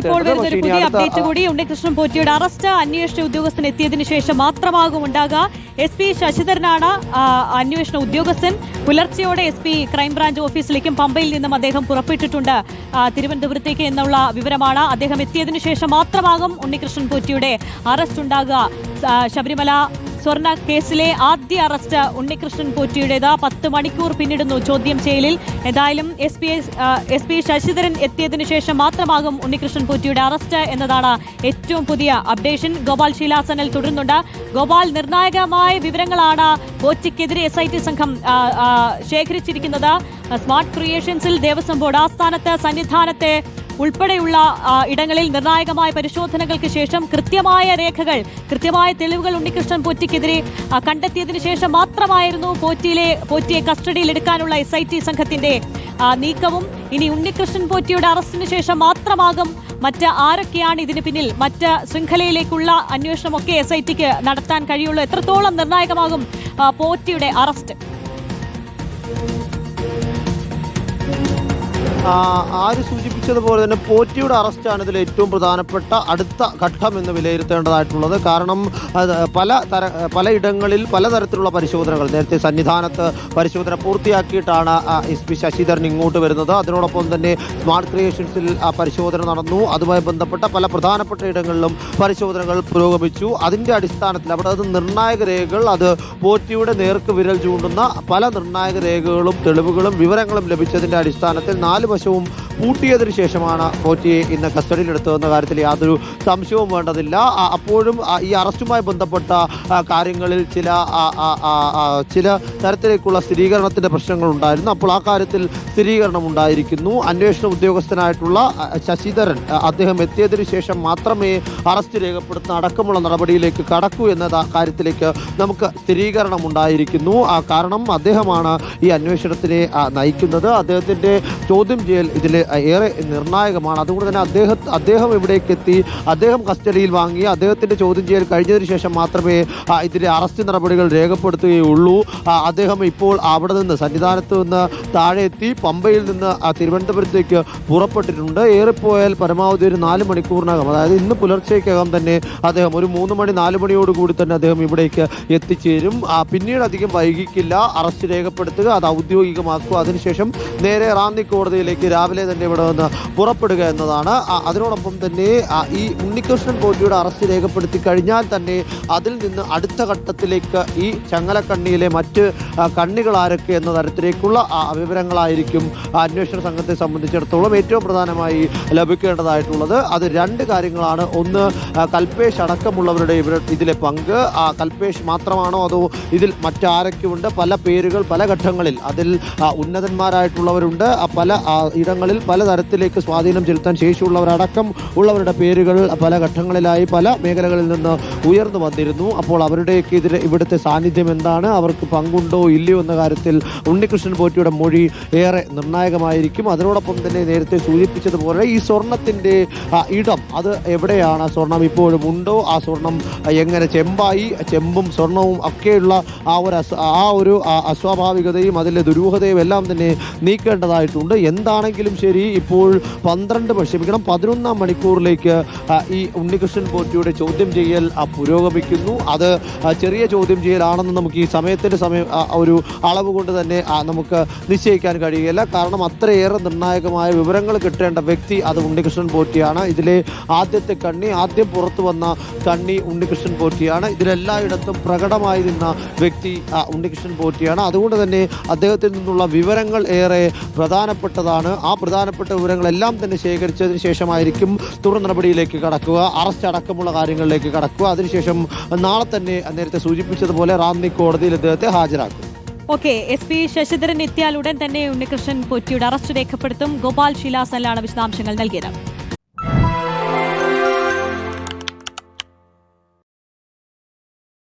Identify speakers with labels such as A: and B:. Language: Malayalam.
A: ഇപ്പോൾ
B: വരുന്നൊരു
A: പുതിയ അപ്ഡേറ്റ് കൂടി ഉണ്ണികൃഷ്ണൻ പോറ്റിയുടെ അറസ്റ്റ് അന്വേഷണ ഉദ്യോഗസ്ഥൻ എത്തിയതിനു ശേഷം മാത്രമാകും ഉണ്ടാകുക. എസ് പി ശശിധരനാണ് അന്വേഷണ ഉദ്യോഗസ്ഥൻ. പുലർച്ചെയോടെ എസ് പി ക്രൈംബ്രാഞ്ച് ഓഫീസിലേക്കും പമ്പയിൽ നിന്നും അദ്ദേഹം പുറപ്പെട്ടിട്ടുണ്ട്. തിരുവനന്തപുരത്തേക്ക് എന്നുള്ള വിവരമാണ് അദ്ദേഹം എത്തിയതിനു ശേഷം മാത്രമാകും ഉണ്ണികൃഷ്ണൻ പോറ്റിയുടെ അറസ്റ്റ് ഉണ്ടാകുക. ശബരിമല സ്വർണ കേസിലെ ആദ്യ അറസ്റ്റ് ഉണ്ണികൃഷ്ണൻ പോറ്റിയുടേത്. പത്ത് മണിക്കൂർ പിന്നിടുന്നു ചോദ്യം ചെയ്യലിൽ. എന്തായാലും S P S P Sasidharan എത്തിയതിനു ശേഷം മാത്രമാകും ഉണ്ണികൃഷ്ണൻ പോറ്റിയുടെ അറസ്റ്റ് എന്നതാണ് ഏറ്റവും പുതിയ അപ്ഡേഷൻ. ഗോപാൽ ശീലാസനൽ തുടരുന്നുണ്ട്. ഗോപാൽ നിർണായകമായ വിവരങ്ങളാണ് പോറ്റിക്കെതിരെ എസ് ഐ ടി സംഘം ശേഖരിച്ചിരിക്കുന്നത്. സ്മാർട്ട് ക്രിയേഷൻസിൽ ദേവസ്വം ബോർഡ് ആസ്ഥാനത്ത് സന്നിധാനത്തെ ഉൾപ്പെടെയുള്ള ഇടങ്ങളിൽ നിർണായകമായ പരിശോധനകൾക്ക് ശേഷം കൃത്യമായ രേഖകൾ കൃത്യമായ തെളിവുകൾ ഉണ്ണികൃഷ്ണൻ പോറ്റിക്കെതിരെ കണ്ടെത്തിയതിന് ശേഷം മാത്രമായിരുന്നു പോറ്റിയിലെ പോറ്റിയെ കസ്റ്റഡിയിൽ എടുക്കാനുള്ള എസ് ഐ ടി സംഘത്തിന്റെ നീക്കവും. ഇനി ഉണ്ണികൃഷ്ണൻ പോറ്റിയുടെ അറസ്റ്റിന് ശേഷം മാത്രമാകും മറ്റ് ആരൊക്കെയാണ് ഇതിന് പിന്നിൽ മറ്റ് ശൃംഖലയിലേക്കുള്ള അന്വേഷണമൊക്കെ എസ് ഐ ടിക്ക് നടത്താൻ കഴിയുള്ളൂ. എത്രത്തോളം നിർണായകമാകും പോറ്റിയുടെ അറസ്റ്റ്?
B: ആര് സൂചിപ്പിച്ചതുപോലെ തന്നെ പോറ്റിയുടെ അറസ്റ്റാണ് ഇതിൽ ഏറ്റവും പ്രധാനപ്പെട്ട അടുത്ത ഘട്ടം എന്ന് വിലയിരുത്തേണ്ടതായിട്ടുള്ളത്. കാരണം പല തര പലയിടങ്ങളിൽ പലതരത്തിലുള്ള പരിശോധനകൾ നേരത്തെ സന്നിധാനത്ത് പരിശോധന പൂർത്തിയാക്കിയിട്ടാണ് എസ് പി ശശിധരൻ ഇങ്ങോട്ട് വരുന്നത്. അതിനോടൊപ്പം തന്നെ സ്മാർട്ട് ക്രിയേഷൻസിൽ പരിശോധന നടന്നു. അതുമായി ബന്ധപ്പെട്ട പല പ്രധാനപ്പെട്ട ഇടങ്ങളിലും പരിശോധനകൾ പുരോഗമിച്ചു. അതിന്റെ അടിസ്ഥാനത്തിൽ അവിടെ അത് നിർണായക രേഖകൾ അത് പോറ്റിയുടെ നേർക്ക് വിരൽ ചൂണ്ടുന്ന പല നിർണായക രേഖകളും തെളിവുകളും വിവരങ്ങളും ലഭിച്ചതിന്റെ അടിസ്ഥാനത്തിൽ നാല് വശവും പൂട്ടിയതിനു ശേഷമാണ് പോറ്റിയെ ഇന്ന് കസ്റ്റഡിയിലെടുത്തതെന്ന കാര്യത്തിൽ യാതൊരു സംശയവും വേണ്ടതില്ല. അപ്പോഴും ഈ അറസ്റ്റുമായി ബന്ധപ്പെട്ട കാര്യങ്ങളിൽ ചില ചില തരത്തിലേക്കുള്ള സ്ഥിരീകരണത്തിന്റെ പ്രശ്നങ്ങൾ ഉണ്ടായിരുന്നു. അപ്പോൾ ആ കാര്യത്തിൽ സ്ഥിരീകരണം ഉണ്ടായിരിക്കുന്നു. അന്വേഷണ ഉദ്യോഗസ്ഥനായിട്ടുള്ള ശശിധരൻ അദ്ദേഹം എത്തിയതിനു ശേഷം മാത്രമേ അറസ്റ്റ് രേഖപ്പെടുത്തുന്ന അടക്കമുള്ള നടപടിയിലേക്ക് കടക്കൂ എന്ന കാര്യത്തിലേക്ക് നമുക്ക് സ്ഥിരീകരണം ഉണ്ടായിരിക്കുന്നു. കാരണം അദ്ദേഹമാണ് ഈ അന്വേഷണത്തിനെ നയിക്കുന്നത്. അദ്ദേഹത്തിന്റെ ചോദ്യം ചെയ്യൽ ഇതിൽ ഏറെ നിർണായകമാണ്. അതുകൊണ്ട് തന്നെ അദ്ദേഹം അദ്ദേഹം ഇവിടേക്ക് എത്തി അദ്ദേഹം കസ്റ്റഡിയിൽ വാങ്ങി അദ്ദേഹത്തിന്റെ ചോദ്യം ചെയ്യൽ കഴിഞ്ഞതിന് ശേഷം മാത്രമേ ഇതിന്റെ അറസ്റ്റ് നടപടികൾ രേഖപ്പെടുത്തുകയുള്ളൂ. അദ്ദേഹം ഇപ്പോൾ അവിടെ നിന്ന് സന്നിധാനത്ത് നിന്ന് താഴെ എത്തി പമ്പയിൽ നിന്ന് തിരുവനന്തപുരത്തേക്ക് പുറപ്പെട്ടിട്ടുണ്ട്. ഏറിപ്പോയാൽ പരമാവധി ഒരു നാല് മണിക്കൂറിനകം അതായത് ഇന്ന് പുലർച്ചയ്ക്കകം തന്നെ അദ്ദേഹം ഒരു മൂന്ന് മണി നാല് മണിയോടുകൂടി തന്നെ അദ്ദേഹം ഇവിടേക്ക് എത്തിച്ചേരും. പിന്നീട് അധികം വൈകിക്കില്ല. അറസ്റ്റ് രേഖപ്പെടുത്തുക അത് ഔദ്യോഗികമാക്കുക. അതിനുശേഷം നേരെ റാന്നി കോടതിയിലേക്ക് രാവിലെ തന്നെ ഇവിടെ നിന്ന് പുറപ്പെടുക എന്നതാണ്. അതിനോടൊപ്പം തന്നെ ഈ ഉണ്ണികൃഷ്ണൻ പോറ്റിയുടെ അറസ്റ്റ് രേഖപ്പെടുത്തി കഴിഞ്ഞാൽ തന്നെ അതിൽ നിന്ന് അടുത്ത ഘട്ടത്തിലേക്ക് ഈ ചങ്ങലക്കണ്ണിയിലെ മറ്റ് കണ്ണികൾ ആരൊക്കെ എന്ന തരത്തിലേക്കുള്ള വിവരങ്ങളായിരിക്കും അന്വേഷണ സംഘത്തെ സംബന്ധിച്ചിടത്തോളം ഏറ്റവും പ്രധാനമായി ലഭിക്കേണ്ടതായിട്ടുള്ളത്. അത് രണ്ട് കാര്യങ്ങളാണ്. ഒന്ന് കൽപ്പേഷ് അടക്കമുള്ളവരുടെ ഇതിലെ പങ്ക്. ആ, മാത്രമാണോ അതോ ഇതിൽ മറ്റാരൊക്കെയുണ്ട്? പല പേരുകൾ പല ഘട്ടങ്ങളിൽ അതിൽ ഉന്നതന്മാരായിട്ടുള്ളവരുണ്ട്. പല ഇടങ്ങളിൽ പല തരത്തിലേക്ക് സ്വാധീനം ചെലുത്താൻ ശേഷിയുള്ളവരടക്കം ഉള്ളവരുടെ പേരുകൾ പല ഘട്ടങ്ങളിലായി പല മേഖലകളിൽ നിന്ന് ഉയർന്നു വന്നിരുന്നു. അപ്പോൾ അവരുടെയൊക്കെ ഇതിൽ ഇവിടുത്തെ സാന്നിധ്യം എന്താണ്? അവർക്ക് പങ്കുണ്ടോ? ഇല്ലയോ എന്ന കാര്യത്തിൽ ഉണ്ണികൃഷ്ണൻ പോറ്റിയുടെ മൊഴി ഏറെ നിർണായകമായിരിക്കും. അതിനോടൊപ്പം തന്നെ നേരത്തെ സൂചിപ്പിച്ചതുപോലെ ഈ സ്വർണത്തിന്റെ ഇടം അത് എവിടെയാണ്? സ്വർണം ഇപ്പോഴും ഉണ്ടോ? ആ സ്വർണം എങ്ങനെ ചെമ്പായി? ചെമ്പും സ്വർണവും ഒക്കെയുള്ള ആ ഒരു ആ ഒരു അസ്വാഭാവികതയും അതിലെ ദുരൂഹതയും എല്ലാം തന്നെ നീക്കേണ്ടതായിട്ടുണ്ട്. എന്താണെങ്കിലും ശരി ഇപ്പോൾ പന്ത്രണ്ട് ക്ഷമിക്കണം പതിനൊന്നാം മണിക്കൂറിലേക്ക് ഈ ഉണ്ണികൃഷ്ണൻ പോറ്റിയുടെ ചോദ്യം ചെയ്യൽ പുരോഗമിക്കുന്നു. അത് ചെറിയ ചോദ്യം ചെയ്യലാണെന്ന് നമുക്ക് ഈ സമയത്തിന്റെ സമയം ഒരു അളവ് കൊണ്ട് തന്നെ നമുക്ക് നിശ്ചയിക്കാൻ കഴിയുകയില്ല. കാരണം അത്രയേറെ നിർണായകമായ വിവരങ്ങൾ കിട്ടേണ്ട വ്യക്തി അത് ഉണ്ണികൃഷ്ണൻ പോറ്റിയാണ്. ഇതിലെ ആദ്യത്തെ കണ്ണി ആദ്യം പുറത്തു വന്ന കണ്ണി ഉണ്ണികൃഷ്ണൻ പോറ്റിയാണ്. ഇതിലെല്ലായിടത്തും പ്രകടമായി നിന്ന വ്യക്തി ഉണ്ണികൃഷ്ണൻ പോറ്റിയാണ്. അതുകൊണ്ട് തന്നെ അദ്ദേഹത്തിൽ നിന്നുള്ള വിവരങ്ങൾ ഏറെ പ്രധാനപ്പെട്ടതാണ്. ആ പ്രധാനപ്പെട്ട വിവരങ്ങളെല്ലാം തന്നെ ശേഖരിച്ചതിന് ശേഷമായിരിക്കും തുടർ നടപടിയിലേക്ക് കടക്കുക. അറസ്റ്റ് അടക്കമുള്ള കാര്യങ്ങളിലേക്ക് കടക്കുക. അതിനുശേഷം നാളെ തന്നെ നേരത്തെ സൂചിപ്പിച്ചതുപോലെ റാന്നി കോടതിയിൽ അദ്ദേഹത്തെ ഹാജരാക്കും.
A: ഓക്കെ എസ് പി ശശിധരൻ എത്തിയാൽ ഉടൻ തന്നെ ഉണ്ണികൃഷ്ണൻ പൊറ്റിയുടെ അറസ്റ്റ് രേഖപ്പെടുത്തും. ഗോപാൽ ശിലാസനിലാണ് വിശദാംശങ്ങൾ നൽകിയത്.